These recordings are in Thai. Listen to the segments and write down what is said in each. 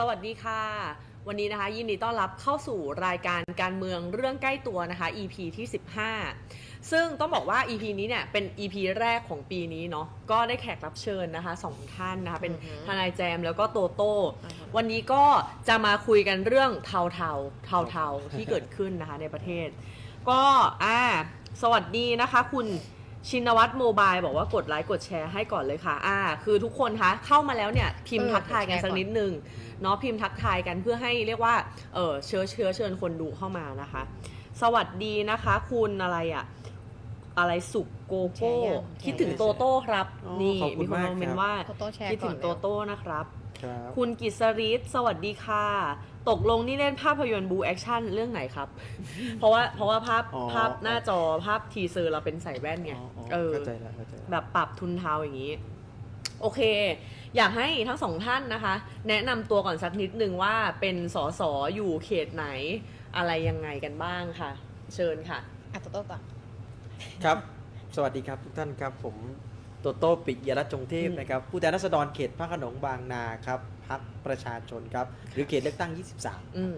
สวัสดีค่ะ วันนี้นะคะยินดีต้อนรับเข้าสู่รายการการเมืองเรื่องใกล้ตัวนะคะ EP ที่ 15 ซึ่งต้องบอกว่า EP นี้เนี่ยเป็น EP แรกของปีนี้เนาะก็ได้แขกรับเชิญนะคะสองท่านนะคะเป็นอือหือทนายแจมแล้วก็โตโต้อือฮึวันนี้ก็จะมาคุยกันเรื่องเทาเทาเทาเทาๆที่เกิดขึ้นนะคะในประเทศ ก็อ่าสวัสดีนะคะ คุณ ชินวัตรโมบายบอกว่ากดไลค์กดแชร์ให้ก่อนเลยค่ะ อ่า คือทุกคนคะเข้ามาแล้วเนี่ยพิมพ์เออทักทายกันแชร์สักก่อนนิดนึงเนาะพิมพ์ทักทายกันเพื่อให้เรียกว่า เออเชื้อเชื้อเชิญคนดูเข้ามานะคะ สวัสดีนะคะ คุณอะไรอะอะไรสุกโกโก้แชร์ยังคิดถึงโตโต้ครับ อ๋อนี่ขอบคุมีณคนมากคอมเมนครับต์ว่าโตโต้แชร์คิดถึงก่อนโตแล้ว โต้นะครับ ครับ คุณกิษริศสวัสดีค่ะ ตกลงนี่เล่นภาพยนตร์บูแอคชั่นเรื่องไหนครับ เพราะว่าเพราะว่าภาพอ๋อภาพหน้าจอภาพทีเซอร์เราเป็นใส่แว่นไงอ๋ออ๋อเออเข้าใจแล้วเข้าใจแล้วแบบปรับทุนเทาอย่างนี้ โอเค อยากให้ทั้งสองท่านนะคะ แนะนำตัวก่อนสักนิดนึงว่าเป็นสสอยู่เขตไหน อะไรยังไงกันบ้างค่ะ เชิญค่ะ อะโตโต้ก่อน ครับ สวัสดีครับทุกท่านครับ ผมโตโต้ปิยรัตน์จงเทพอืมนะครับผู้แทนราษฎรเขตพระโขนงบางนาครับพักประชาชนครับ หรือเขตเลือกตั้ง 23 อืม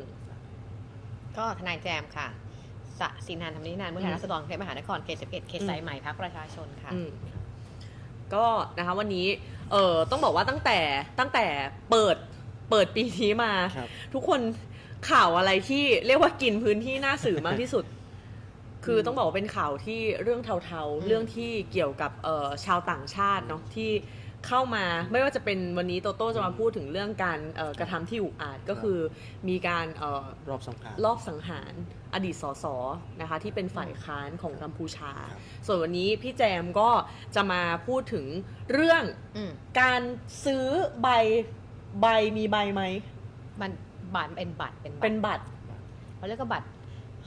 ก็ทนายแจมค่ะสะสินานทำนินานผู้แทนราษฎรกรุงเทพมหานครเขต11เขตสายใหม่พักประชาชนค่ะอืมก็นะคะวันนี้เออต้องบอกว่าตั้งแต่ตั้งแต่เปิดเปิดปีนี้มาครับทุกคนข่าวอะไรที่เรียกว่ากินพื้นที่หน้าสื่อมากที่สุด คือต้องบอกว่าเป็นข่าวที่เรื่องเทาอืๆมเรื่องที่เกี่ยวกับเอ่อชาวต่างชาติเนาะที่เข้ามาไม่ว่าจะเป็นวันนี้โตโต้จะมาพูดถึงเรื่องการเอ่อกระทำที่อุกอาจก็คือมีการเอ่อรอบสังหารรอบสังหารอดีตสสนะคะที่เป็นฝ่ายค้านของกัมพูชาครับส่วนวันนี้พี่แจมก็จะมาพูดถึงเรื่องอืมการซื้อใบใบมีใบไหมมันบัตรเป็นบัตรเป็นบัตรเป็นบัตรเขาเรียกว่าบัตร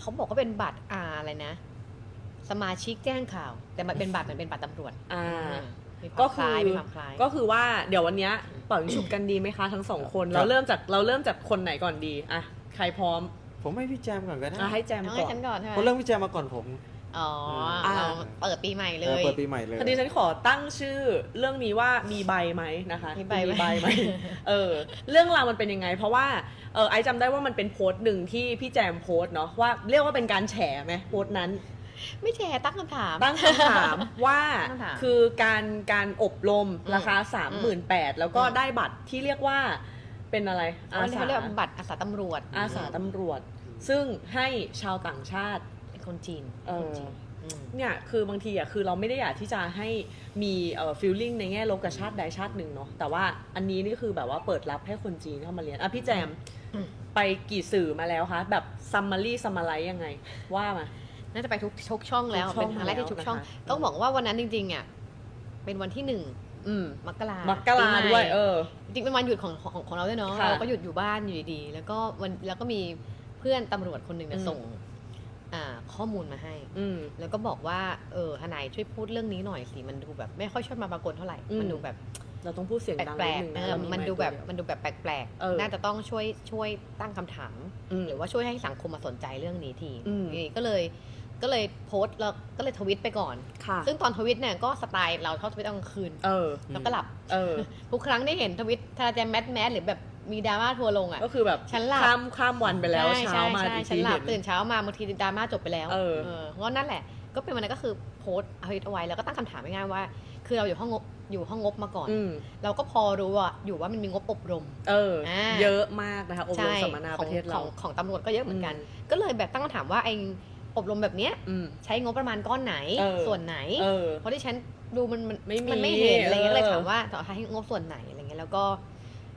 เขาบอกว่าเป็นบัตรอ่าอะไรนะ สมาชิกแจ้งข่าว แต่มันเป็นบัตรเหมือนเป็นบัตรตำรวจอ่า มีคก็วามคคือล้ายมีความคล้าย ก็คือว่าเดี๋ยววันเนี้ยเป่ายิงฉุบกันดีไหมคะทั้งสองคนครับ เราเริ่มจากเราเริ่มจากคนไหนก่อนดีอะใครพร้อมผมให้พี่แจมก่อนก็ได้อะให้แจมน้องก่ให้อนฉันก่อนใช่ไหมเพราะเรื่องพี่แจมมาก่อนผมอ๋ออ่าเราเปิดปีใหม่เลเออย เปิดปีใหม่เลยคดีฉันขอตั้งชื่อเรื่องนี้ว่ามีใบไหมนะคะมีใบไหม ไหมเออเรื่องราวมันเป็นยังไง เพราะว่า เออไอซ์จำได้ว่ามันเป็นโพสต์หนึ่งที่พี่แจมโพสต์เนาะว่าเรียกว่าเป็นการแฉไหมโพสต์นั้น ไม่แชร์ตั้งคำถาม ตั้งคำถามว่าตั้งคำถามคือการการอบรมอืมราคา 38,000แล้วก็อืม ได้บัตรที่เรียกว่าเป็นอะไรอันนี้เขาเรียกว่าบัตรอาสาตำรวจอาสาตำรวจ ซึ่งให้ชาวต่างชาติ เป็นคนจีนเออ คนจีนอืม เนี่ยคือบางทีอะคือเราไม่ได้อยากที่จะให้มีเอ่อฟีลลิ่งในแง่ลบกับชาติใดชาติหนึ่งเนาะแต่ว่าอันนี้นี่คือแบบว่าเปิดรับให้คนจีนเข้ามาเรียนอะพี่แจมอืม ไปกี่สื่อมาแล้วคะ แบบซัมมารีซัมมาไลยังไง ว่ามา น่าจะไปทุกทุกช่องแล้วทุกช่องเป็นครั้งแรกที่ทุกช่อง แล้วนะคะ ต้องบอกว่าวันนั้นจริงๆอะเป็นวันที่หนึ่งอืมมกรามัมักกราด้วยเออ จริงๆเป็นวันหยุดของของของเราด้วยเนาะค่ะเราก็หยุดอยู่บ้านอยู่ดีๆแล้วก็วันแล้วก็มีเพื่อนตำรวจคนหนึ่งเนี่ยอืม ส่งอ่าข้อมูลมาให้ อืม แล้วก็บอกว่าเออทนายช่วยพูดเรื่องนี้หน่อยสิมันดูแบบ ไม่ค่อยชอบมาปรากฏเท่าไหร่อืม มันดูแบบ เราต้องพูดเสียงแปดังลนิดกนึงๆเอนะอเรามันไค์ดูแบบตัวเดียวมันดูแบบแปลกเออๆ น่าจะต้องช่วยช่วยตั้งคำถาม อืมหรือว่าช่วยให้สังคมมาสนใจเรื่องนี้ทีอืม นี่ก็เลยก็เลยโพสต์แล้วก็เลยทวิตไปก่อน ค่ะ ซึ่งตอนทวิตเนี่ยก็สไตล์เราชอบทวิตตอนกลางคืน เออ แล้วก็หลับ เออ ทุกครั้งที่เห็นทวิตถ้าจะแมสแมสหรือแบบมีดราม่าทัวร์ลงอะ ก็คือแบบฉันหลับ ข้ามข้ามวันไปแล้วใช่เช้าใช่มาใช่อีกฉันทีหลัเห็บนตื่นเช้ามาบางทีดราม่าจบไปแล้วเออ เพราะนั่นแหละ ก็เป็นวันนั้นก็คือโพสต์ทวิตเอาไว้แล้วก็ตั้งคำถามง่ายๆว่า คือเราอยู่ห้องงบ อยู่ห้องงบมาก่อน อืมเราก็พอรู้ว่าอยู่ว่ามันมีงบอบรม เอออ่าเยอะมากนะคะอบรมใช่สัมมนาขปองระเทศขเราองของตำรวจก็เยอะเหมือนกันอืมก็เลยแบบตั้งคำถามว่าไอ้อบรมแบบเนี้ยอืม ใช้งบประมาณก้อนไหนเออ ส่วนไหน เออ เพราะที่ฉันดูมันมันไม่มีมันไม่เห็นอะไรเงี้ยเออก็เลยถามว่าต่อให้งบส่วนไหนอะไรเงี้ยแล้วก็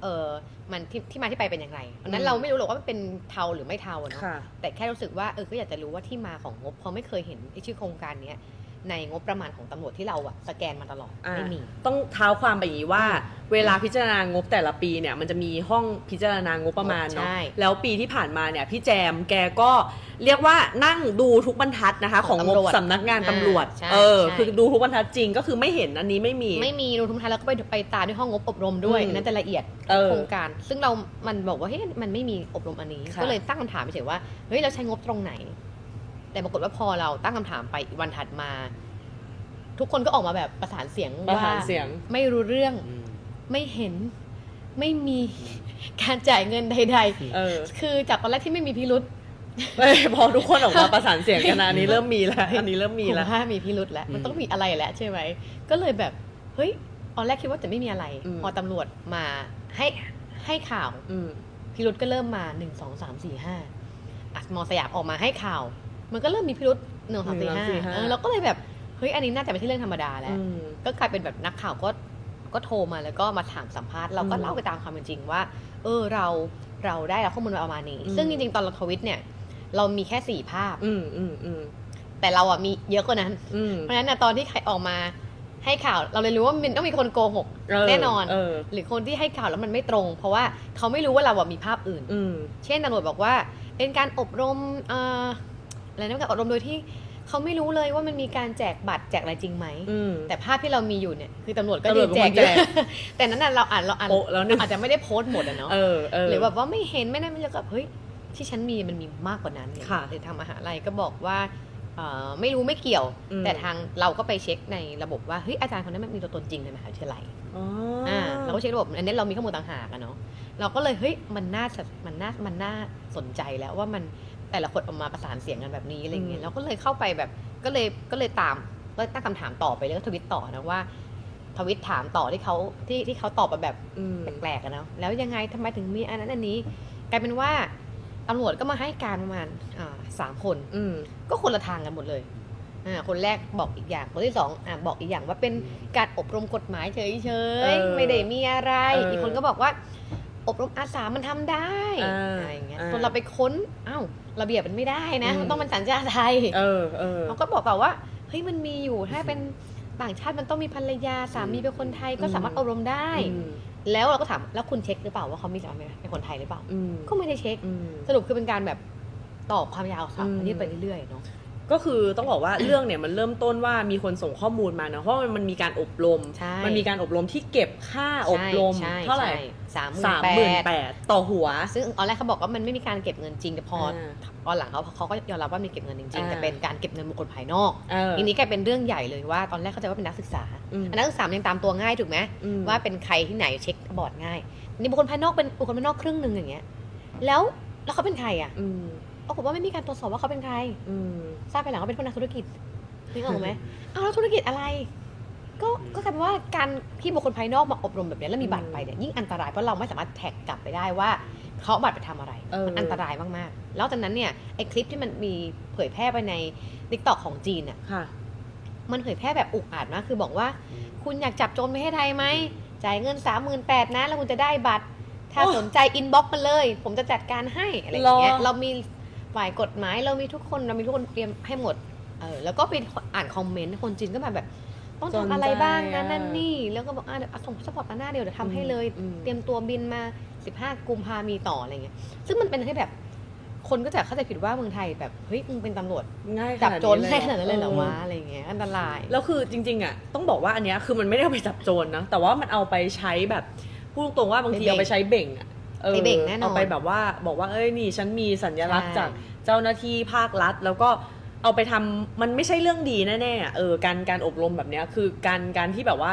เออมันที่ที่มาที่ไปเป็นอย่างไรอันนั้อืนม เราไม่รู้หรอกว่ามันเป็นเทาหรือไม่เทาอะเนาะค่ะ แต่แค่รู้สึกว่าเออก็อยากจะรู้ว่าที่มาของงบเพราะไม่เคยเห็นไอ้ชื่อโครงการเนี้ย ในงบประมาณของตำรวจที่เราอะสแกนมาตลอดอ่าไม่มี ต้องเท้าความไปอย่างนี้ว่า เวลาพิจารณางบแต่ละปีเนี่ยมันจะมีห้องพิจารณางบประมาณเนาะใช่แล้วปีที่ผ่านมาเนี่ยพี่แจมแกก็เรียกว่านั่งดูทุกบรรทัดนะคะของงบสำนักงานตำรวจใช่เออ ใช่ คือดูทุกบรรทัดจริงก็คือไม่เห็นอันนี้ไม่มี ไม่มีรูทุกท้ายแล้วก็ไปไปตามด้วยห้องงบอบรมด้วยอืม อันนั้นจะละเอียดเออ โครงการ ซึ่งเรา มันบอกว่าเฮ้ยมันไม่มีอบรมอันนี้ ค่ะ ก็เลยตั้งคำถามไปเฉยว่าเฮ้ยเราใช้งบตรงไหน แต่ปรากฏว่าพอเราตั้งคำถามไปอีกวันถัดมา ทุกคนก็ออกมาแบบประสานเสียงประว่าหารเสียงไม่รู้เรื่องอืมไม่เห็นไม่มีการจ่ายเงินใดเออๆคือจากตอนแรกที่ไม่มีพิรุษเอ้ยพอทุกคนออกมาประสานเสียงกันนะอันนี้เริ่มมีแล้วอันนี้เริ่มมีผมแล้วว่ามีพิรุษแล้ว มันต้องมีอะไรแล้วใช่ไหมก็เลยแบบ เฮ้ยตอนแรกคิดว่าจะไม่มีอะไรอืมพอตำรวจมาให้ให้ข่าวอืมพิรุษก็เริ่มมาหนึ่งสองสามสี่ห้าอะมอสยามออกมาให้ข่าว มันก็เริ่มมีพิรุษหนึ่งสองสามสี่ห้าหนึ่งสองสามสี่ห้า เออเราก็เลยแบบเฮ้ยอันนี้น่าจะไม่ใช่เรื่องธรรมดาแล้ว อืม ก็กลายเป็นแบบนักข่าวก็ก็โทรมาแล้วก็มาถามสัมภาษณ์เราก็อืมเล่าไปตามความเป็นจริงว่า เออเราเราได้รับข้อมูลมาประมาณนี้ อืม ซึ่งจริงๆ ตอนเราทวิตเนี่ย เรามีแค่สี่ภาพ อืมอืมอืมแต่เราอะมีเยอะกว่านั้น อืมเพราะฉะนั้นนะตอนที่ใครออกมาให้ข่าวเราเลยรู้ว่ามันต้องมีคนโกหกเออแน่นอน เออ หรือคนที่ให้ข่าวแล้วมันไม่ตรง เพราะว่าเขาไม่รู้ว่าเราอะมีภาพอื่น อืม เช่นตำรวจบอกว่าเป็นการอบรมเอ่อ อะไรนะการอบรมโดยที่เขาไม่รู้เลยว่ามันมีการแจกบัตรแจกอะไรจริงไหม อืม แต่ภาพที่เรามีอยู่เนี่ยคือตำรวจก็ตำรยืวจนเป็นแจคกนอยู่แจก แต่นั้นน่ะเราอ่านเราอ่านโปะแล้วหนึ่งอาจจะไม่ได้โพสต์หมดอะเนาะ เออเออ หรือแบบว่าไม่เห็นไม่ได้ไม่เจอกับเฮ้ยที่ฉันมีมันมีมากกว่านั้นเนี่ยค่ะหรือทางมหาลัยก็บอกว่าเอ่อไม่รู้ไม่เกี่ยว อืม แต่ทางเราก็ไปเช็คในระบบว่าเฮ้ยอาจารย์คนนั้นมันมีตัวตนจริงในมหาวิทยาลัยอ๋อออ่าเราก็เช็คระบบอันนี้เรามีข้อมูลต่างหากอะเนาะเราก็เลยเฮ้ยมันน่าจะมันน่ามันน่าสนใจแล้วว่ามัน แต่ละคนออกมาประสานเสียงกันแบบนี้อะไรเงี้ยเราก็เลยเข้าไปแบบก็เลยก็เลยตามก็ตั้งคำถามต่อไปแล้วก็ทวิตต่อนะว่า ทวิตถามต่อที่เขาที่ที่เขาตอบมาแบบอืม แปลกๆอะเนาะแล้วยังไงทำไมถึงมีอันนั้นอันนี้กลายเป็นว่าตำรวจก็มาให้การประมาณอ่าสามคน อืม ก็คนละทางกันหมดเลยอ่าคนแรกบอกอีกอย่าง คนที่สองอ่าบอกอีกอย่างว่าเป็นการอบรมกฎหมายเฉเอยอๆ ไม่ได้มีอะไร เอออี อีกคนก็บอกว่า อบรมอาสามันทำได้เออออะไรอย่างเงี้ยเออส่วนเราไปค้นอ้าวระเบียบมันไม่ได้นะอืมมันต้องเป็นสัญชาติไทยเออเออเขาก็บอกแบบว่าเฮ้ยมันมีอยู่ถ้าเป็นต่างชาติมันต้องมีภรรยาสามีเป็นคนไทยก็อืมสามารถอบรมได้อืมแล้วเราก็ถามแล้วคุณเช็คหรือเปล่าว่าเขามีสามีเป็นคนไทยหรือเปล่าอืมก็ไม่ได้เช็คอืมสรุปคือเป็นการแบบตอบความยาวสาวอืมอันนี้ไปเรื่อยๆเนาะ ก็คือต้องบอกว่าเรื่องเนี่ยมันเริ่มต้นว่ามีคนส่งข้อมูลมานะเพราะมันมันมีการอบรม ใช่มันมีการอบรมที่เก็บค่าอบรม ใช่เท่าไหร่สามสามหหมื่มื่นนแปแปดดต่อหัว ซึ่งตอนแรกเขาบอกว่ามันไม่มีการเก็บเงินจริงแต่พออ่าตอนหลังเขาเขาก็ยอมรับว่ามีเก็บเงินจริงๆอ่าแต่เป็นการเก็บเงินบุคคลภายนอกเออ ทีนี้กลายเป็นเรื่องใหญ่เลยว่าตอนแรกเข้าใจว่าเป็นนักศึกษาอืมอันนักศึกษามันยังตามตัวง่ายถูกไหมอืม ว่าเป็นใครที่ไหนเช็คบอร์ดง่ายนี่บุคคลภายนอกเป็นบุคคลภายนอกครึ่งหนึ่งอย่างเงี้ยแล้วแล้วเขาเป็นใครอะ อืม ปรากฏว่าไม่มีการตรวจสอบว่าเขาเป็นใคร อืม ทราบไปหลังเขาเป็นคนนักธุรกิจนึกออกไหมอ้าวแล้วธุรกิจอะไร ก็ก็กลายเป็นว่าการที่บุคคลภายนอกมาอบรมแบบนี้แล้วมีบัตรไปเนี่ยยิ่งอันตรายเพราะเราไม่สามารถแท็กกลับไปได้ว่าเขาเอาบัตรไปทำอะไรเออ มันอันตรายมากๆ แล้วจากนั้นเนี่ยไอ้คลิปที่มันมีเผยแพร่ไปใน t ิ k t o k ของจีนอะค่ะ มันเผยแพร่แบบอุกอาจมากคือบอกว่า คุณอยากจับโจรประเทศไทยไหมจ่ายเงิน 3 8 0 0 0นะแล้วคุณจะได้บัตร ถ้าโอ้สนใจอินบ็อกมาเลย ผมจะจัดการให้อะไรอย่างเงี้ยหรอ เรามี ฝ่ายกฎหมายเรามีทุกคนเรามีทุกคนเตรียมให้หมดเออแล้วก็ไปอ่านคอมเมนต์คนจีนก็มาแบบ ต้องทำอะไรบ้างนะนั่นนี่แล้วก็บอกอะเดี๋ยวเอาส่งสปอร์ตมาหน้าเดียวเดี๋ยวทำให้เลย อืม เตรียมตัวบินมา 15 กุมภามีต่ออะไรเงี้ย ซึ่งมันเป็นให้แบบ คนก็จะเข้าใจผิดว่าเมืองไทยแบบ เฮ้ย มึงเป็นตำรวจ ง่ายจับโจรขนาดได้ขนาดนั้นเลยเหรอออวะอะไรเงี้ย อันตราย แล้วคือจริงๆอะต้องบอกว่าอันเนี้ยคือมันไม่ได้เอาไปจับโจรนะแต่ว่ามันเอาไปใช้แบบพูดตรงๆว่าบางทีไปเบ่ง เอาไปใช้เบ่งอะออ ไปเบ่งแน่นอนเอาไปแบบว่าบอกว่าเอ้ยนี่ฉันมีสัญลักษณ์ใช่จากเจ้าหน้าที่ภาครัฐ แล้วก็เอาไปทำมันไม่ใช่เรื่องดีแน่ๆอะเออการการอบรมแบบเนี้ยคือการการที่แบบว่า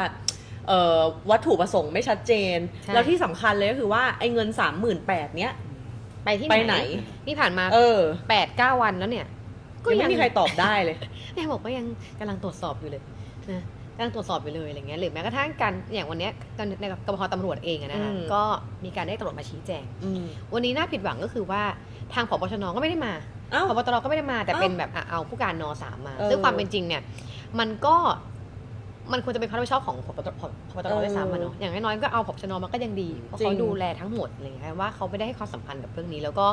เอ่อวัตถุประสงค์ไม่ชัดเจนใช่แล้วที่สำคัญเลยก็คือว่าไอ้เงินสามหมื่นแปดเนี้ยไปที่ไปไหนนี่ผ่านมาเออแปดเก้าวันแล้วเนี่ยยังไม่มีใครตอบได้เลยยังบอกว่ายังกำลังตรวจสอบอยู่เลยนะ กำลังตรวจสอบอยู่เลยอะไรเงี้ยหรือแม้กระทั่งการอย่างวันเนี้ยการในกพตำรวจเองอะนะคะอืม ก็มีการได้ตำรวจมาชี้แจง อืมวันนี้น่าผิดหวังก็คือว่าทางผบชนก็ไม่ได้มาเอ้าพบตรก็ไม่ได้มาแต่เอ้าเป็นแบบอะเอาผู้การนสามมา เออซึ่งความเป็นจริงเนี่ย มันก็มันควรจะเป็นความรับผิดชอบของพบตรพบตรด้วยซ้ำอะเนาะอย่างน้อยๆก็เอาผบชนมาก็ยังดีเพราะเขาจริงดูแลทั้งหมดอะไรเลยว่าเขาไม่ได้ให้ความสำคัญกับเรื่องนี้ แล้วก็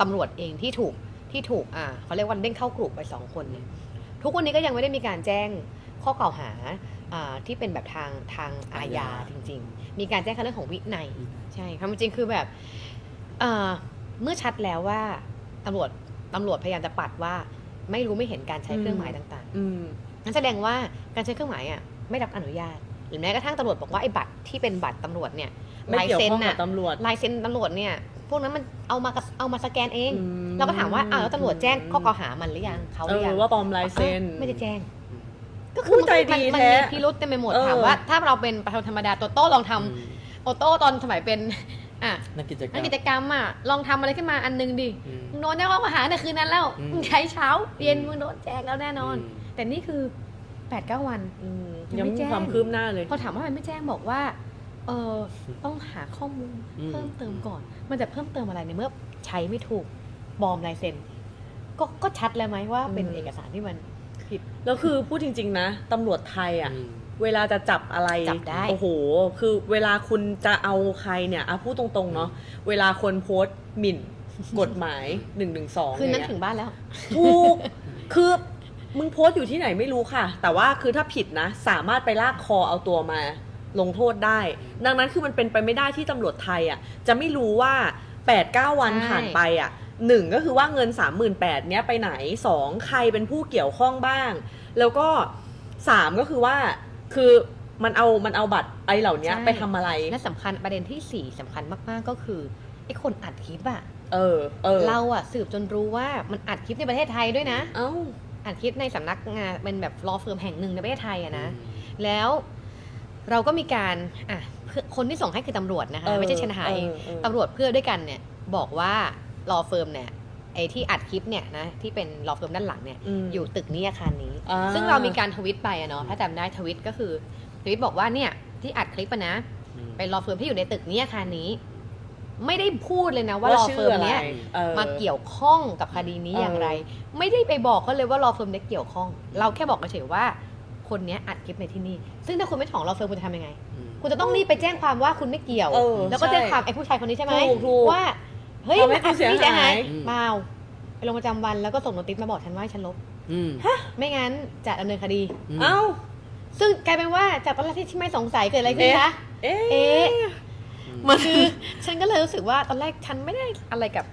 ตำรวจเองที่ถูกที่ถูกอ่าเขาเรียกว่าเด้งเข้ากลุ่มไปสองคนเนี่ยทุกวันนี้ก็ยังไม่ได้มีการแจ้ง ข้อกล่าวหาอ่าที่เป็นแบบทางทางอาญาอาญาจริง ๆ มีการแจ้งเรื่องของวินัยใช่ความจริงคือแบบเอ่อเมื่อชัดแล้วว่าตำรวจตำรวจพยายามจะปัดว่าไม่รู้ไม่เห็นการใช้เครื่องหมายต่างอืมๆนั่นแสดงว่าการใช้เครื่องหมายอะไม่รับอนุญาต หรือแม้กระทั่งตำรวจบอกว่าไอ้บัตรที่เป็นบัตรตำรวจเนี่ยไม่ลายเกี่ยวเซ็นข้องกัน่ะบตำรวจลายเซ็นตำรวจเนี่ยพวกนั้นมันเอามากระเอามาสแกนเองอืมเราก็ถามว่าอ้าวแล้วตำรวจแจ้งข้อกล่าวหามันหรือยังเขาหเอรืออยังว่าปลอมลายเซ็นอ้าวไม่ได้แจ้งอืม ก็คือใจดีมันแท้ มีพิรุษเต็มไปหมดเออ ถามว่า ถ้าเราเป็นประชาชนธรรมดาตัวโต้ลองทำโอโต้ตอนสมัยเป็นอะนักกิจกรรนักม กิจกรรมอะลองทำอะไรขึ้นมาอันนึงดิอืมมึงโดนแจ้งข้อหาในคืนนั้นแล้วอืม มึงใช้เช้าเย็นอืมมึงโดนแจ้งแล้วแน่นอนอืมแต่นี่คือแปดเก้าวัน อืมยัยังงไม่ไม่แจ้มีงความคืบหน้าเลย พอถามว่าทำไมไม่แจ้งบอกว่าเออต้องหาข้อมูลอืม เพิ่มเติมก่อน มันจะเพิ่มเติมอะไรในเมื่อใช้ไม่ถูกปลอมลายเซ็นก็ก็ชัดแล้วไหมว่าเป็นอืม เอกสารที่มัน ผิด แล้วคือพูดจริง ๆ นะตำรวจไทยอะ อืม เวลาจะจับอะไรจับได้ โอ้โห คือเวลาคุณจะเอาใครเนี่ยอะพูดตรงๆเนาะเวลาคนโพสต์หมิ่น กฎหมายหนึ่งหนึ่งสองคืนนั้นเยถึงบ้านแล้ว ถูกคือมึงโพสต์อยู่ที่ไหนไม่รู้ค่ะ แต่ว่าคือถ้าผิดนะ สามารถไปลากคอเอาตัวมา ลงโทษได้ ดังนั้นคือมันเป็นไปไม่ได้ที่ตำรวจไทยอะจะไม่รู้ว่า8 9วันใช่ ผ่านไปอะ หนึ่งก็คือว่าเงิน 38,000เนี้ยไปไหนสองใครเป็นผู้เกี่ยวข้องบ้าง แล้วก็สามก็คือว่าคือมันเอามันเอาบัตรไอ้เหล่านี้ไปทำอะไรและสำคัญประเด็นที่สี่สำคัญมากๆก็คือไอ้คนอัดคลิปอะเออเออเราอะสืบจนรู้ว่ามันอัดคลิปในประเทศไทยด้วยนะ เอ้าอัดคลิปในสำนักงานเป็นแบบรอเฟิร์มแห่งหนึ่งในประเทศไทยอะนะ แล้วเราก็มีการอะเพื่อคนที่ส่งให้คือตำรวจนะคะเออไม่ใช่ชนหาเองเออเออตำรวจเพื่อด้วยกันเนี่ยบอกว่า รอเฟิร์มเนี่ยไอ้ที่อัดคลิปเนี่ยนะที่เป็นรอเฟิร์มด้านหลังเนี่ยม อยู่ตึกนี้อาคารนี้ อ่า ซึ่งเรามีการทวิตไปอะเนาะถ้าจำได้ทวิตก็คือทวิตบอกว่าเนี่ยที่อัดคลิปอะนะ อืม เป็นรอเฟิร์มที่อยู่ในตึกนี้อาคารนี้ ไม่ได้พูดเลยนะว่าว่ารอชื่เฟิอร์มอะไรเนี้ยเออ มาเกี่ยวข้องกับคดีนี้เอออย่างไร ไม่ได้ไปบอกเขาเลยว่ารอเฟิร์มเนี้ยเกี่ยวข้อง เราแค่บอกเฉยๆว่า คนเนี้ยอัดคลิปในที่นี่ ซึ่งถ้าคุณไม่ของรอเฟิร์มคุณจะทำยังไง อืม คุณจะต้องรีบไปแจ้งความว่าคุณไม่เกี่ยว เออแล้วก็ใช่แจ้งความไอ้ผู้ชายคนนี้ใช่ไหมถูกถูก ว่า เฮ้ยทำให้มันอัดกูเสียนี่เสียหายหายอืม เปล่าไปลงประจำวันแล้วก็ส่งโนติสมาบอกฉันว่าให้ฉันลบ อืมไม่งั้นจะดำเนินคดีเอ้า ซึ่งกลายเป็นว่าจากตอนแรกที่ไม่สงสัยเกิดอะไรขึ้นเอ๊ะคะ เอ๊เอ๊ะะมันคือ ฉันก็เลยรู้สึกว่าตอนแรกฉันไม่ได้อะไรกับ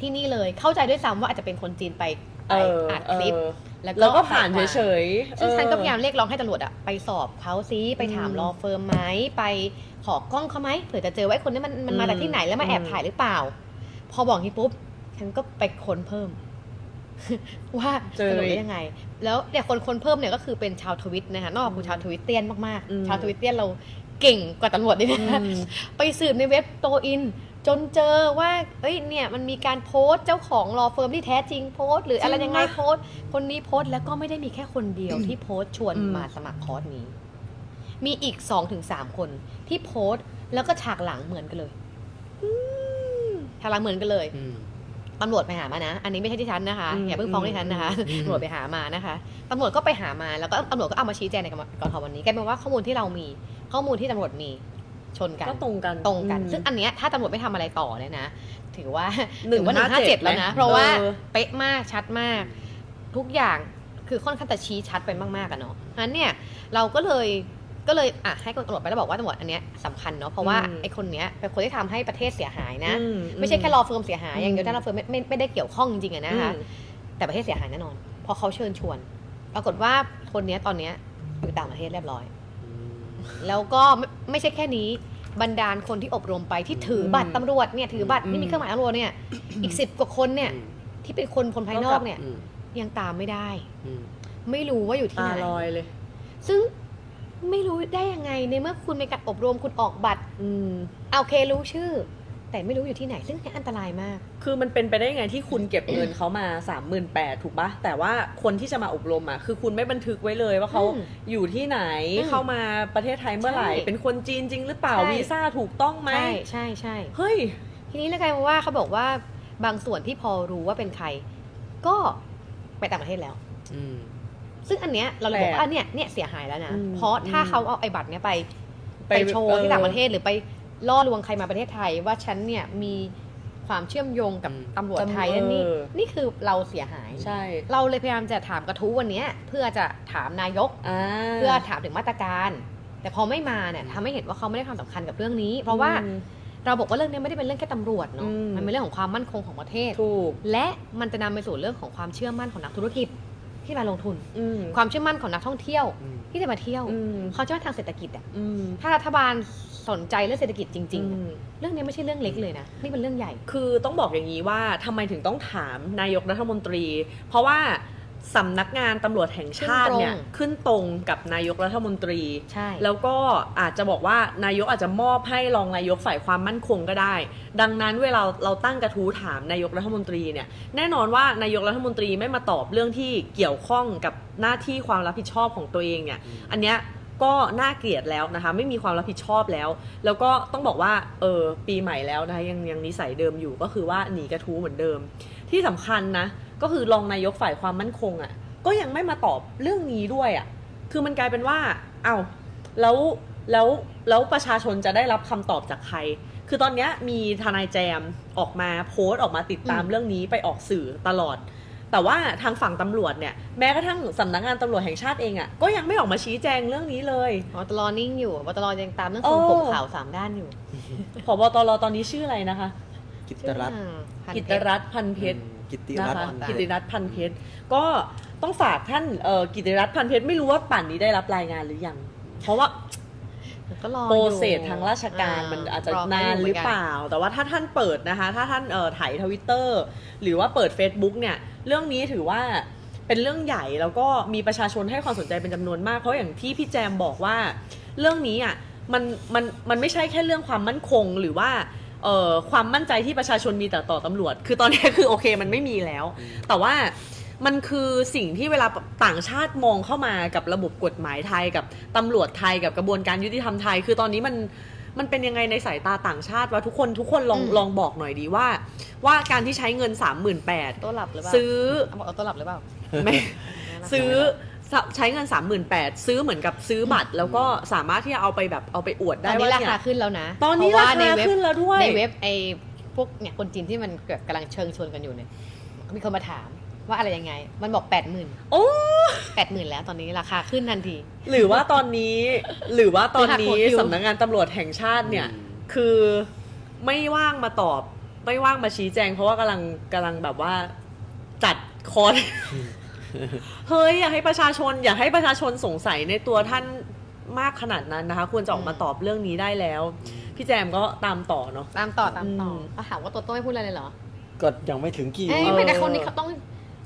ที่นี่เลย เข้าใจด้วยซ้ำว่าอาจจะเป็นคนจีนไปไปเอออัดคลิป เออแล้วแล้วก็ผ่านเฉยๆซึ่งฉันก็พยายามเออเรียกร้องให้ตำรวจอะไปสอบเขาซิไปถามอืมรอเฟิร์มไหมไปขอกล้องเขาไหมเผื่อจะเจอว่าไอ้คนนี้มันมันมาอืมจากที่ไหนแล้วมาแอบอืมถ่ายหรือเปล่า พอบอกนี้ปุ๊บฉันก็ไปค้นเพิ่ม ว่าเจอสรุปได้ยังไง แล้วเนี่ยคนคนเพิ่มเนี่ยก็คือเป็นชาวทวิตนะคะนอกจากคุณชาวทวิตเตียนมากอืมๆชาวทวิตเตียนเราเก่งกว่าตำรวจนี่นะอืมไปสืบในเว็บโตอิน จนเจอว่า เอ้ยเนี่ยมันมีการโพสต์เจ้าของรอเฟิร์มที่แท้จริงโพสต์หรืออะไรจริงยังไงปะโพสต์ คนนี้โพสต์แล้วก็ไม่ได้มีแค่คนเดียวที่โพสต์ชวนอืมมาสมัครคอร์สนี้ มีอีกสองถึงสามคนที่โพสต์แล้วก็ฉากหลังเหมือนกันเลย ฉากหลังเหมือนกันเลยอืม ตำรวจไปหามานะ อันนี้ไม่ใช่ที่ฉันนะคะอืมอย่าเพิ่งฟ้องที่ฉันนะคะอืม ตำรวจไปหามานะคะตำรวจก็ไปหามาแล้วก็ตำรวจก็เอามาชี้แจงในกรทวันนี้กลายเป็นว่าข้อมูลที่เรามี ข้อมูลที่ตำรวจมีชนกัน ก็ตรงกันตรงกัน อืม ซึ่งอันเนี้ยถ้าตำรวจไม่ทำอะไรต่อเนี่ยนะ ถือว่าหนึ่งถือว่าหนึ่งห้าเจ็ด157แล้วนะ ไหมเพราะว่าเออ เป๊ะมากชัดมาก ทุกอย่างคือค่อนข้างจะชี้ชัดไปมากๆอะเนาะงั้นเนี่ยเราก็เลย ก็เลยอะให้ตำรวจไปแล้วบอกว่าตำรวจอันเนี้ยสำคัญเนาะเพราะว่าอืมไอ้คนเนี้ยเป็นคนที่ทำให้ประเทศเสียหายนะ อืไม่ใช่แค่รอเฟิร์มเสียหายอย่างเดียวอืม ถ้ารอเฟิร์มไม่ไม่ไม่ได้เกี่ยวข้องจริงๆอะนะคะอืมแต่ประเทศเสียหายแน่นอนเพราะเขาเชิญชวน ปรากฏว่าคนเนี้ยตอนเนี้ยอยู่ต่างประเทศเรียบร้อยอืมแล้วก็ไม่ไม่ใช่แค่นี้บรรดาลคนที่อบรมไปที่ถือบัตรตำรวจเนี่ยถือบัตรอืม ที่มีเครื่องหมายตำรวจเนี่ย อีกสิบกว่าคนเนี่ยอืมที่เป็นคนคนภายนอกเนี่ยอืมยังตามไม่ได้อืมไม่รู้ว่าอยู่ที่ตาไหน ลอยเลย ซึ่ง ไม่รู้ได้ยังไงในเมื่อคุณมีการอบรมคุณออกบัตร อืมเอาโอเครู้ชื่อ แต่ไม่รู้อยู่ที่ไหนซึ่งอันตรายมาก คือมันเป็นไปได้ไงที่คุณเก็บเงินเขามาสามหมื่นแปดถูกปะแต่ว่าคนที่จะมาอบรมอะคือคุณไม่บันทึกไว้เลยว่าเขาอืมอยู่ที่ไหนอืมเข้ามาประเทศไทยเมื่อไหร่ ใช่เป็นคนจีนจริงหรือเปล่าใช่ วีซ่าถูกต้องไหมใช่ใช่ใช่ เฮ้ย ทีนี้แล้วกลายเป็นว่าเขาบอกว่าบางส่วนที่พอรู้ว่าเป็นใคร ก็ไปต่างประเทศแล้วอืม ซึ่งอันเนี้ยเราเลยบอกแปลกว่าอันเนี้ยเนี่ยเสียหายแล้วนะ อืมเพราะถ้าอืมเขาเอาไอ้บัตรเนี้ยไปไปไปโชว์ที่เออต่างประเทศหรือไปล่อลวงใครมาประเทศไทย ว่าฉันเนี่ยมีความเชื่อมโยงกับอืมตำรวจไทยนั่นนี่เออ นี่คือเราเสียหาย ใช่เราเลยพยายามจะถามกระทู้วันเนี้ยเพื่อจะถามนายก อ่า เพื่อถามถึงมาตรการ แต่พอไม่มาเนี่ยทำให้เห็นว่าเขาไม่ได้ความสำคัญกับเรื่องนี้ เพราะว่าอืมเราบอกว่าเรื่องนี้ไม่ได้เป็นเรื่องแค่ตำรวจเนาะอืม มันเป็นเรื่องของความมั่นคงของประเทศ ถูก และมันจะนำไปสู่เรื่องของความเชื่อมั่นของนักธุรกิจ ที่มาลงทุน อืม ความเชื่อมั่นของนักท่องเที่ยว อืม ที่จะมาเที่ยวอืม ความเชื่อมั่นทางเศรษฐกิจอะอืมถ้ารัฐบาลสนใจเรื่องเศรษฐกิจจริงอืมๆเรื่องนี้ไม่ใช่เรื่องเล็กเลยนะนี่เป็นเรื่องใหญ่ คือต้องบอกอย่างนี้ว่าทำไมถึงต้องถามนายกรัฐมนตรี เพราะว่า สำนักงานตำรวจแห่งชาติเนี่ยขึ้นตรงกับนายกรัฐมนตรี ใช่ แล้วก็อาจจะบอกว่านายกอาจจะมอบให้รองนายกฝ่ายความมั่นคงก็ได้ ดังนั้นเวลาเราตั้งกระทู้ถามนายกรัฐมนตรีเนี่ยแน่นอนว่านายกรัฐมนตรีไม่มาตอบเรื่องที่เกี่ยวข้องกับหน้าที่ความรับผิดชอบของตัวเองเนี่ยอันเนี้ยก็น่าเกลียดแล้วนะคะ ไม่มีความรับผิดชอบแล้ว แล้วก็ต้องบอกว่าเออปีใหม่แล้วนะคะยังยังนิสัยเดิมอยู่ก็คือว่าหนีกระทู้เหมือนเดิม ที่สำคัญนะ ก็คือรองนายกฝ่ายความมั่นคงอะ่ะ ก็ยังไม่มาตอบเรื่องนี้ด้วยอะ่ะ คือมันกลายเป็นว่า เอา้าแล้วแล้วแล้วประชาชนจะได้รับคำตอบจากใคร คือตอนเนี้ยมีทนายแจมออกมาโพสต์ออกมาติดตามอืมเรื่องนี้ไปออกสื่อตลอด แต่ว่าทางฝั่งตำรวจเนี่ยแม้กระทั่งสำนักงานตำรวจแห่งชาติเองอะ่ะก็ยังไม่ออกมาชี้แจงเรื่องนี้เลยวตลอนิ่งอยู่วตลอยังตามเรื่องโอ้ทรงผมขาวสามด้านอยู่ผบตรตอนนี้ชื่ออะไรนะคะ กิตตรัตน์พันกิตเพตชรรัตน์พันเพชรอืม กิตตินะรัตน์คะพันเพกิชติรรัตน์พันเพชรก็ต้องฝากท่านเอ่อกิติรัตน์พันเพชรไม่รู้ว่าป่านนี้ได้รับรายงานหรือยัง เพราะว่าก็รอโปรอยู่เซสทางราชการมันอาจจะรเขนานยู่หรือเปมืนกันล่า แต่ว่าถ้าท่านเปิดนะคะ ถ้าท่านเอ่อถ่ายทวิตเตอร์หรือว่าเปิด Facebook เนี่ย เรื่องนี้ถือว่าเป็นเรื่องใหญ่แล้วก็มีประชาชนให้ความสนใจเป็นจำนวนมาก เพราะอย่างที่พี่แจมบอกว่า เรื่องนี้อะมันมันมันไม่ใช่แค่เรื่องความมั่นคงหรือว่า เอ่อความมั่นใจที่ประชาชนมีแต่ต่อตำรวจ คือตอนนี้คือโอเคมันไม่มีแล้ว แต่ว่ามันคือสิ่งที่เวลาต่างชาติมองเข้ามากับระบบกฎหมายไทยกับตำรวจไทยกับกระบวนการยุติธรรมไทย คือตอนนี้มันมันเป็นยังไงในสายตาต่างชาติว่าทุกคนทุกคนลองอืมลองบอกหน่อยดีว่า ว่าการที่ใช้เงิน 3 8 0 0 0 ตัวหลับหรือเปล่าซื้อเอาบอกเอาตัวหลับหรือเปล่า ไม่ซื้อ ใช้เงิน 3 8 0 0 0ซื้อเหมือนกับซื้อบัตร แล้วก็สามารถที่จะเอาไปแบบเอาไปอวดตได้อนนี้ว่าราเนี่คายขึ้นแล้วนะตอนนี้เพะราว่าคาในเว็บขึ้นแล้วด้วย ในเว็บไอ้พวกเนี่ยคนจีนที่มันเกิดกำลังเชิงชวนกันอยู่เนี่ยมีคนมาถามว่าอะไรยังไง มันบอกแปดหมื่นโอ้ แปดหมื่นแล้วตอนนี้ราคาขึ้นทันที หรือว่าตอนนี้ หรือว่าตอนนี้หรือหักหัวคิว สำนักงานตำรวจแห่งชาติเนี่ยอืมคือไม่ว่างมาตอบ ไม่ว่างมาชี้แจง เพราะว่ากำลังกำลังแบบว่าจัดคอร์ส เฮ้ยอยากให้ประชาชนอยากให้ประชาชนสงสัยในตัวท่านมากขนาดนั้นนะคะ ควรจะออกมาตอบเรื่องนี้ได้แล้ว พี่แจมก็ตามต่อเนาะ ตามต่อตามต่อมเขาถามว่าโตโต้ไม่พูดอะไรเลยเหรอก็ยังไม่ถึงกี่ เอ้ยวันไม่แต่คนนี้เขาต้อง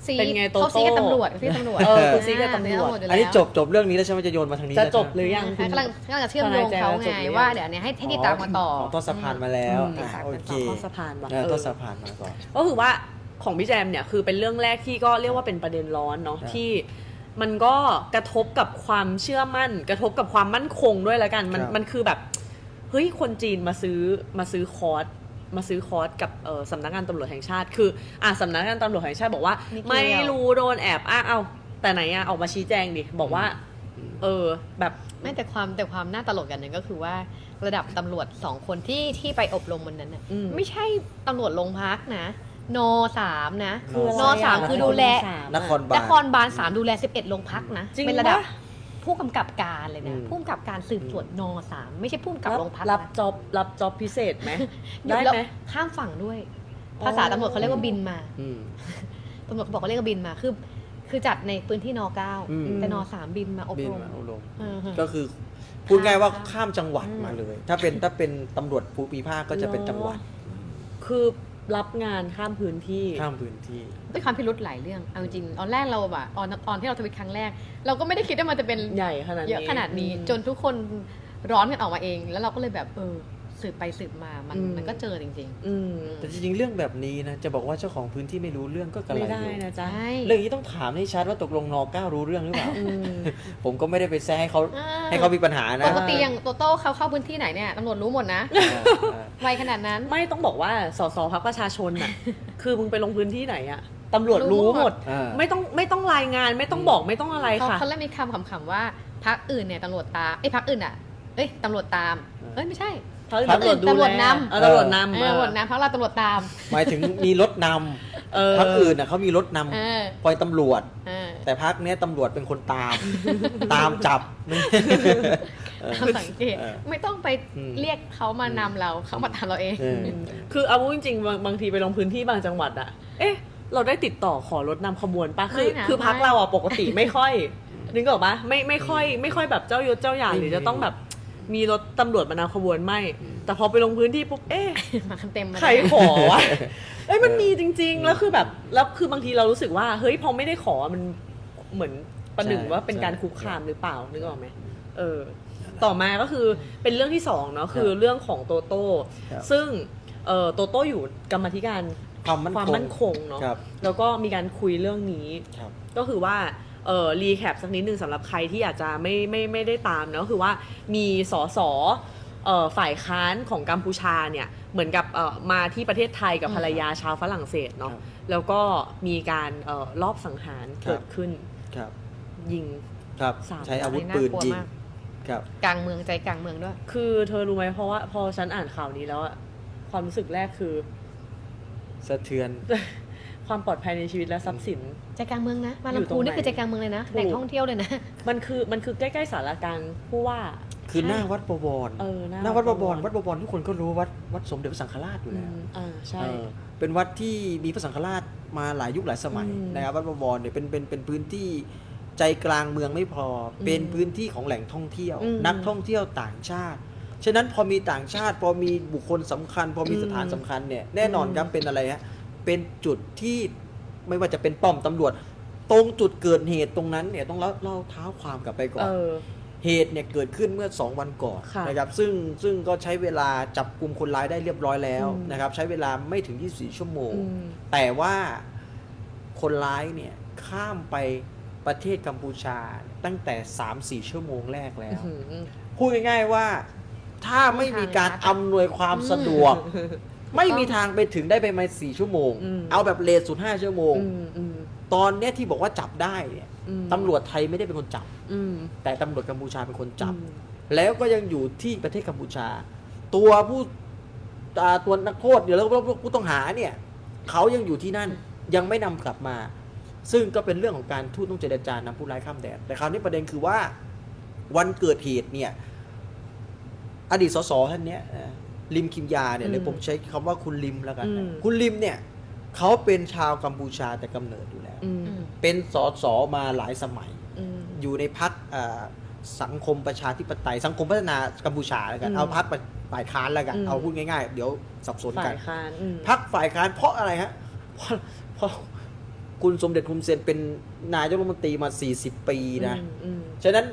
ซีเป็นไงโตโต้เขาซีกับตำรวจซีกับตำรวจเออคือซีกับตำรวจ ยู่อันนี้แล้วจบจบเรื่องนี้แล้วใช่ไหมจะโยนมาทางนี้จะแล้วจบใช่ไหมหรือยังคุณกำลังกำลังจะเชื่อมโยงเขาทนายแจวจบไงหรือยัง ว่าเดี๋ยวเนี้ให้ให้ติดตามมาต่ออ ต้นสะพานมาแล้วอืม อะโอเคข้อสะพานว่ะเออเออต้นสะพานมาก่อน ก็คือว่า ของพี่แจมเนี่ยคือเป็นเรื่องแรกที่ก็เรียกว่าเป็นประเด็นร้อนเนาะครับที่มันก็กระทบกับความเชื่อมั่น กระทบกับความมั่นคงด้วยละกัน มันครับ มันคือแบบเฮ้ยคนจีนมาซื้อมาซื้อคอร์สมาซื้อคอร์สกับเอ่อสำนักงานตำรวจแห่งชาติ คืออะสำนักงานตำรวจแห่งชาติบอกว่า ไม่เกี่ยวไม่รู้โดนแอบอ้างเอาแต่ไหนอะออกมาชี้แจงดิบอกว่า เออแบบ ไม่แต่ความแต่ความน่าตลกอย่างหนึ่งก็คือว่าระดับตำรวจสองคนที่ที่ไปอบรมวันนั้นน่ะอืม ไม่ใช่ตำรวจโรงพักนะ นสามนะ คืออะไรนสามอะคือดูแล นครบาล นครบาลสามดูแลสิบเอ็ดโรงพักนะ จริงเป็นระดับปะ ผู้กำกับการเลยนะ อืม ผู้กำกับการสืบสวนนสามไม่ใช่ผู้กำกับโรงพักรับนะจ็อบรับจ็อบพิเศษไหมหยุได้แล้วไหม ข้ามฝั่งด้วย อ๋อ ภาษาตำรวจเขาเรียกว่าบินมาอืม ตำรวจเขาบอกเขาเรียกว่าบินมา คือ คือจัดในพื้นที่นเก้าอืม แต่นสามบินมาอบบินรมมาอบรมเออ ก็คือ พูดง่ายว่าข้ามจังหวัดอืมมาเลย ถ้าเป็นถ้าเป็นตำรวจภูมิภาคก็จะเป็นจังหวัด คือ รับงานข้ามพื้นที่ ข้ามพื้นที่ ด้วยความพิรุธหลายเรื่อง เอาจริงๆตอนแรกเราแบบตอนตอนที่เราทวิตครั้งแรก เราก็ไม่ได้คิดว่ามันจะเป็นใหญ่ขนาดนี้เยอะขนาดนี้อืมจนทุกคนร้อนกันออกมาเอง แล้วเราก็เลยแบบเออ สืบไปสืบมามันอืม มันก็เจอจริง อืมแต่จริงๆเรื่องแบบนี้นะจะบอกว่าเจ้าของพื้นที่ไม่รู้เรื่องก็กระไรไม่ได้อยู่นะๆ จ๊ะใช่เรื่องนี้ต้องถามให้ชัดว่าตกลงนอก้ารู้เรื่องหรือเปล่า อืม ผมก็ไม่ได้ไปแซะให้เขาอ่ให้เขามีปัญหานะปกติอย่างโตโต้เขาเข้าพื้นที่ไหนเนี่ยตำรวจรู้หมดนะอ่าอ่า ไวขนาดนั้น ไม่ต้องบอกว่าสสพักประชาชนน่ะ คือมึงไปลงพื้นที่ไหนอะตำรวจรู้หมดอ่า ไม่ต้องไม่ต้องรายงานไม่ต้องบอกไม่ต้องอะไรเขาค่ะ เขาเริ่มมีคำขำๆว่าพักอื่นเนี่ยตำรวจตามเอ้ยพักอื่นอะเอ้ยตำรวจตามอ่าเอ้ยไม่ใช่ พรรคพรรคอื่นดูแลตำรวจนำ เออตำรวจนำเออตำรวจน้ำพักเราตำรวจตาม หมายถึงมีรถนเออำพักอื่นน่ะเขามีรถนเออำคอยตำรวจ เออแต่พักเนี้ยตำรวจเป็นคนตาม ตามจับ เออ ตามสังเกต เออไม่ต้องไปอืม เรียกเขามานำเราเขามาตามเราเอง เออ คือเอาพูดจริงๆบางบางทีไปลงพื้นที่บางจังหวัดอะเอ๊ะ เราได้ติดต่อขอรถนำขบวนปะคือ ไม่นะคือพักไม่ เราอะปกติไม่ค่อย นึกออกปะไม่ไม่ค่อย ไม่ค่อยแบบเจ้ายศเจ้าอย่างหรือจะต้องแบบ มีรถตำรวจมานำขบวนไม่ แต่พอไปลงพื้นที่ปุ๊บเอ๊ะมากันเต็มมาใครขอวะเอ้ยมันมีจริง ๆ แล้วคือแบบแล้วคือบางทีเรารู้สึกว่า เฮ้ยพอไม่ได้ขอมันเหมือนประหนึ่งใช่ว่าเป็นการใช่คุกคามหรือเปล่านึกออกไหมเออ ต่อมาก็คือเป็นเรื่องที่สองเนาะคือเรื่องของโตโต้ครับซึ่งเอ่อโตโต้อยู่กรรมาธิการความมั่นความคงมั่นคงเนาะครับแล้วก็มีการคุยเรื่องนี้ครับก็คือว่า เอ่อรีแคปสักนิดหนึ่งสำหรับใครที่อาจจะไม่ไม่ไม่ได้ตามเนาะก็คือว่ามีสสเอ่อฝ่ายค้านของกัมพูชาเนี่ยเหมือนกับเอ่อมาที่ประเทศไทยกับอืมภรรยาชาวฝรั่งเศสเนาะครับแล้วก็มีการเอ่อรอบสังหารครับ เกิดขึ้นครับยิง ครับสาม ใช้อาวุธน่ากลัวปืนยิงมาก ครับ กลางเมืองใจกลางเมืองด้วย คือเธอรู้ไหมเพราะว่าพอฉันอ่านข่าวนี้แล้วอะความรู้สึกแรกคือ สะเทือน ความปลอดภัยในชีวิตและทรัพย์สิน ใจกลางเมืองนะมาอยู่ลำตรพูงนไหนนี่คือใจกลางเมืองเลยนะถูกแหล่งท่องเที่ยวเลยนะมันคือมันคือใกล้ๆสารกลางผู้ว่าคือหน้าวัดประวรเออหน้าหน้าวัดประวรวัวัดดปประระวรทุกคนก็รู้วัดวัดสมเด็จพระสังฆราชอยู่อืแล้วมอ่าใช่เออเป็นวัดที่มีพระสังฆราชมาหลายยุคหลายสมัยอืมนะครับวัดประวรเนี่ยเป็นเป็นเป็นพื้นที่ใจกลางเมืองไม่พออมเป็นพื้นที่ของแหล่งท่องเที่ยวอืมนักท่องเที่ยวต่างชาติฉะนั้นพอมีต่างชาติ พอมีบุคคลสำคัญ พอมีอืมสถานสำคัญเนี่ยแน่นอนอืมครับเป็นอะไรฮะ เป็นจุดที่ไม่ว่าจะเป็นป้อมตำรวจ ตรงจุดเกิดเหตุตรงนั้นเนี่ยต้องเล่าเล่าเท้าความกลับไปก่อน เออ เหตุเนี่ยเกิดขึ้นเมื่อ 2 วันก่อนค่ะนะครับซึ่งซึ่งก็ใช้เวลาจับกลุ่มคนร้ายได้เรียบร้อยแล้วอืม นะครับ ใช้เวลาไม่ถึง 24 ชั่วโมง อืม แต่ว่าคนร้ายเนี่ยข้ามไปประเทศกัมพูชาตั้งแต่ 3-4 ชั่วโมงแรกแล้วอื้อหือพูดง่ายๆว่าถ้าไม่มีการอำนวยความสะดวก ไม่มีทางไปถึงได้ไปมาสี่ชั่วโมง อืม เอาแบบเลทสุด5ชั่วโมง อืมอืมตอนเนี้ยที่บอกว่าจับได้เนี่ยอืมตำรวจไทยไม่ได้เป็นคนจับ อืมแต่ตำรวจกัมพูชาเป็นคนจับ อืมแล้วก็ยังอยู่ที่ประเทศกัมพูชา ตัวผู้อ่าตัวนักโทษเดี๋ยวแล้วก็ผู้ต้องหาเนี่ยเขายังอยู่ที่นั่นยังไม่นำกลับมา ซึ่งก็เป็นเรื่องของการทูตต้องเจรจานำผู้ร้ายข้ามแดนแต่คราวนี้ประเด็นคือว่าวันเกิดเหตุเนี่ย อดีตสสท่านเนี้ยเอ่อ ลิมคิมยาเนี่ยเดี๋ยวผมใช้คำว่าคุณลิมแล้วกันนะอืม คุณลิมเนี่ยเขาเป็นชาวกัมพูชาแต่กำเนิดอยู่แล้วอืมอืมเป็นสสมาหลายสมัย อืม อยู่ในพักสังคมประชาธิปไตย สังคมพัฒนากัมพูชาแล้วกัน อืมเอาพักฝ่ายค้านแล้วกัน อืม เอาพูดง่ายๆ เดี๋ยวสับสนกัฝ่านยค้านอืม พักฝ่ายค้านเพราะอะไรฮะ เพราะเพราะคุณสมเด็จคุณเซนเป็นนายกรัฐมนตรีมา 40 ปีนะ อืมอืม ฉะนั้น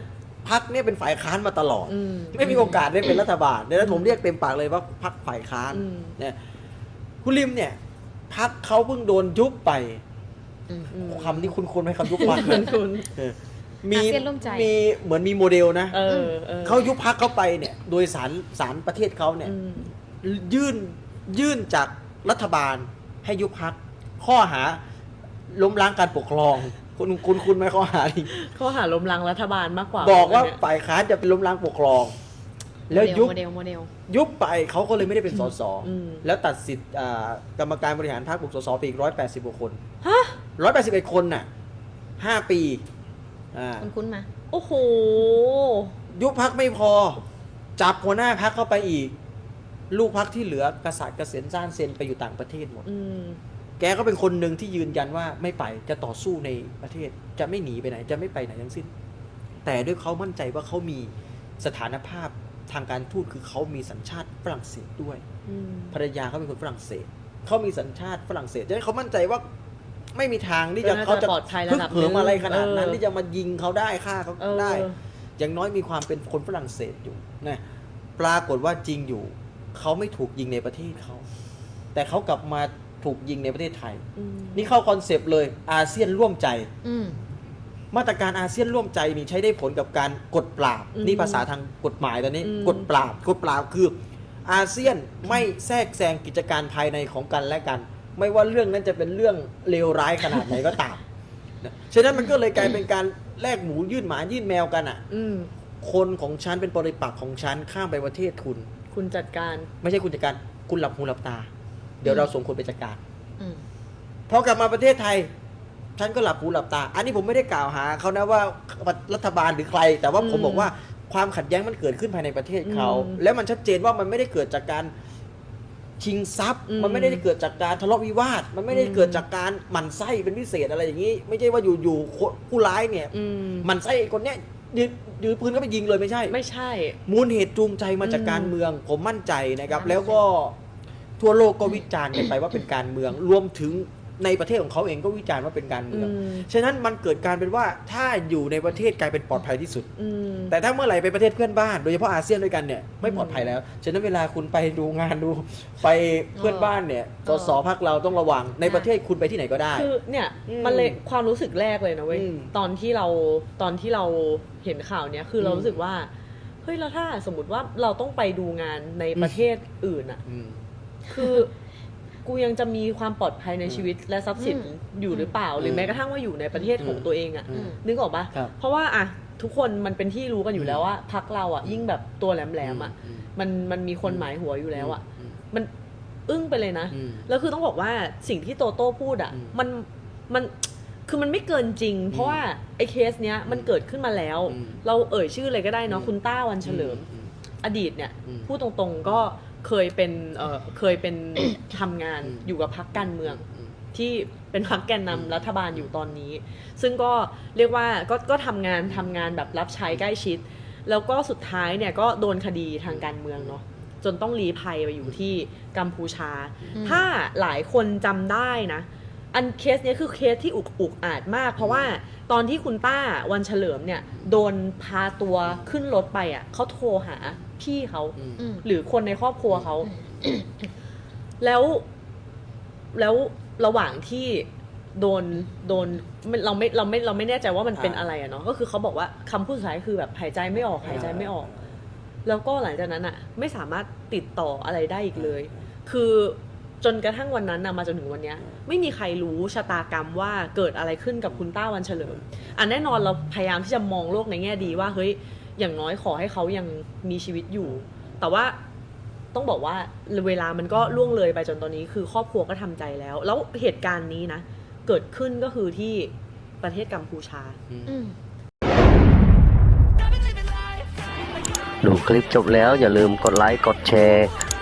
พักเนี่ยเป็นฝ่ายค้านมาตลอดอืมไม่มีโอกาสได้เป็นรัฐบาลดังนั้นผมเรียกเต็มปากเลยว่าพักฝ่ายค้านอืมเนี่ยคุณลิมเนี่ยพักเขาเพิ่งโดนยุบไปอืมอืมคำนี้คุณๆไหมคำยุบพักคุณคุณมีอาเซียนร่วมใจมีเหมือนมีโมเดลนะเออออเขายุบพักเข้าไปเนี่ย โดยสารสารประเทศเขาเนี่ยอืมยื่นยื่นจากรัฐบาลให้ยุบพักข้อหาล้มล้างการปกครอง คุณคุณคุณไหมข้อหานี้ข้อหาล้มล้างรัฐบาลมากกว่าบอกว่าเนี่ยฝ่ายค้านจะเป็นล้มล้างปกครอง แล้วยุบโมเดลโมเดล ยุบไปเขาก็เลยไม่ได้เป็นสสอืม แล้วตัดสิทธิ์อ่ากรรมการบริหารพรรคบุกสสไปอีกร้อยแปดสิบกว่าคนฮะร้อยแปดสิบเอ็ดคนน่ะห้าปีอ่าคุณคุ้นๆมา โอ้โห ยุบพักไม่พอ จับหัวหน้าพักเข้าไปอีก ลูกพักที่เหลือกษัตริย์เกษียณซ่านเซนไปอยู่ต่างประเทศหมด อืม แกก็เป็นคนหนึ่งที่ยืนยันว่าไม่ไปจะต่อสู้ในประเทศจะไม่หนีไปไหน จะไม่ไปไหนทั้งสิ้น แต่ด้วยเขามั่นใจว่าเขามีสถานภาพทางการทูตคือเขามีสัญชาติฝรั่งเศสด้วยอืมภรรยาเขาเป็นคนฝรั่งเศสเขามีสัญชาติฝรั่งเศสดังนั้นเขามั่นใจว่าไม่มีทางที่จะก็น่าจะเขาจะปลอดภัยระพึกดับเหิมอะไรขนาดนั้นเออที่จะมายิงเขาได้ฆ่าเขาเออได้ อย่างน้อยมีความเป็นคนฝรั่งเศสอยู่นะปรากฏว่าจริงอยู่ เขาไม่ถูกยิงในประเทศเขา แต่เขากลับมา ถูกยิงในประเทศไทย อืมนี่เข้าคอนเซปต์เลยอาเซียนร่วมใจ อืม มาตรการอาเซียนร่วมใจนี่ใช้ได้ผลกับการกดปราบ อืมนี่ภาษาทางกฎหมายตอนนี้ อืม กดปราบกดปราบคือ อาเซียนไม่แทรกแซงกิจการภายในของกันและกัน ไม่ว่าเรื่องนั้นจะเป็นเรื่องเลวร้ายขนาดไหนก็ตามนะฉะนั้นมันก็เลยกลายเป็นการแลกหมูยื่นหมายื่นแมวกันอะ อืม คนของฉันเป็นปริปักษ์ของฉันข้ามไปประเทศคุณ คุณจัดการ ไม่ใช่คุณจัดการคุณหลับหูหลับตา เดี๋ยวเราส่งคนไปจัดการอืมพอกลับมาประเทศไทย ฉันก็หลับหูหลับตา อันนี้ผมไม่ได้กล่าวหาเขานะว่ารัฐบาลหรือใคร แต่ว่าผมอืมบอกว่าความขัดแย้งมันเกิดขึ้นภายในประเทศเขาอืมแล้วมันชัดเจนว่ามันไม่ได้เกิดจากการชิงทรัพย์อืมมันไม่ได้เกิดจากการทะเลาะวิวาท มันไม่ได้อืมเกิดจากการหมั่นไส้เป็นพิเศษอะไรอย่างนี้ ไม่ใช่ว่าอยู่ๆคนผู้ร้ายเนี่ยอืมหมั่นไส้คนเนี้ยยืนยืนปืนก็ไปยิงเลยไม่ใช่ ไม่ใช่ มูลเหตุจูงใจมาจากอืมการเมือง ผมมั่นใจนะครับมั่นใจแล้วก็ ทั่วโลกก็วิจารณ์กันไปว่าเป็นการเมืองรวมถึงในประเทศของเขาเองก็วิจารณ์ว่าเป็นการเมือง อืม ฉะนั้นมันเกิดการเป็นว่าถ้าอยู่ในประเทศกลายเป็นปลอดภัยที่สุด อืม แต่ถ้าเมื่อไหร่ไปประเทศเพื่อนบ้าน โดยเฉพาะอาเซียนด้วยกันเนี่ยไม่ปลอดภัยแล้ว ฉะนั้นเวลาคุณไปดูงานดู ไปเพื่อนบ้านเนี่ยสเออสพักเราต้องระวังในประเทศคุณไปที่ไหนก็ได้ คือเนี่ยอืมมันเลยความรู้สึกแรกเลยนะเว้ย อืมตอนที่เราตอนที่เราเห็นข่าวเนี้ยคือเราอืมรู้สึกว่า เฮ้ยแล้วถ้าสมมติว่าเราต้องไปดูงานในประเทศอื่นอะอืม คือ กูยังจะมีความปลอดภัยในชีวิตและทรัพย์สินอืม อยู่หรือเปล่า หรือมแม้กระทั่งว่าอยู่ในประเทศของตัวเองอะ อืม นึกออกปะครับ เพราะว่าอะทุกคนมันเป็นที่รู้กันอยู่แล้วว่าพักเราอะยิ่งแบบตัวแหลมๆอะอืมมันมันมีคนหมายหัวอยู่แล้วอะอืมมันอึ้งไปเลยนะ อืม แล้วคือต้องบอกว่าสิ่งที่โตโต้พูดอะอืมมันมันคือมันไม่เกินจริง เพราะว่าไอ้เคสเนี้ยมันเกิดขึ้นมาแล้ว อืมเราเอ่ยชื่อเลยก็ได้เนาะอืม คุณต้าวันเฉลิม อืมอดีตเนี่ยอืมพูดตรงๆก็ เคยเป็นเอ่อเคยเป็น ทำงานอืม อยู่กับพรรคการเมืองอืมที่เป็นพรรคแกนนำอืมรัฐบาลอยู่ตอนนี้ ซึ่งก็เรียกว่าก็ก็ทำงานทำงานแบบรับใช้ใกล้ชิด แล้วก็สุดท้ายเนี่ยก็โดนคดีทางการเมืองเนาะจนต้องลี้ภัยไปอยู่ที่กัมพูชาอืมถ้าหลายคนจำได้นะ อันเคสเนี้ยคือเคสที่อุกอุกอาจมาก เพราะว่า ตอนที่คุณต้าวันเฉลิมเนี่ย โดนพาตัวขึ้นรถไปอะเขาโทรหาพี่เขาอืมอืม หรือคนในครอบครัวเขา แล้ว แล้วระหว่างที่โดน โดนไม่เราไม่เราไม่เราไม่แน่ใจว่ามันเป็นอ่า อะไรอะเนาะ ก็คือเขาบอกว่าคำพูดสุดท้ายคือแบบหายใจไม่ออกหายใจไม่ออก แล้วก็หลังจากนั้นอะไม่สามารถติดต่ออะไรได้อีกเลย คือ จนกระทั่งวันนั้นนะมาจนถึงวันเนี้ยไม่มีใครรู้ชะตากรรมว่าเกิดอะไรขึ้นกับคุณต้าวันเฉลิมอันแน่นอนเราพยายามที่จะมองโลกในแง่ดีว่าเฮ้ยอย่างน้อยขอให้เขายังมีชีวิตอยู่ แต่ว่าต้องบอกว่าเวลามันก็ล่วงเลยไปจนตอนนี้คือครอบครัวก็ทำใจแล้ว แล้วเหตุการณ์นี้นะ เกิดขึ้นก็คือที่ประเทศกัมพูชาอืมดูคลิปจบแล้วอย่าลืมกดไลค์กดแชร์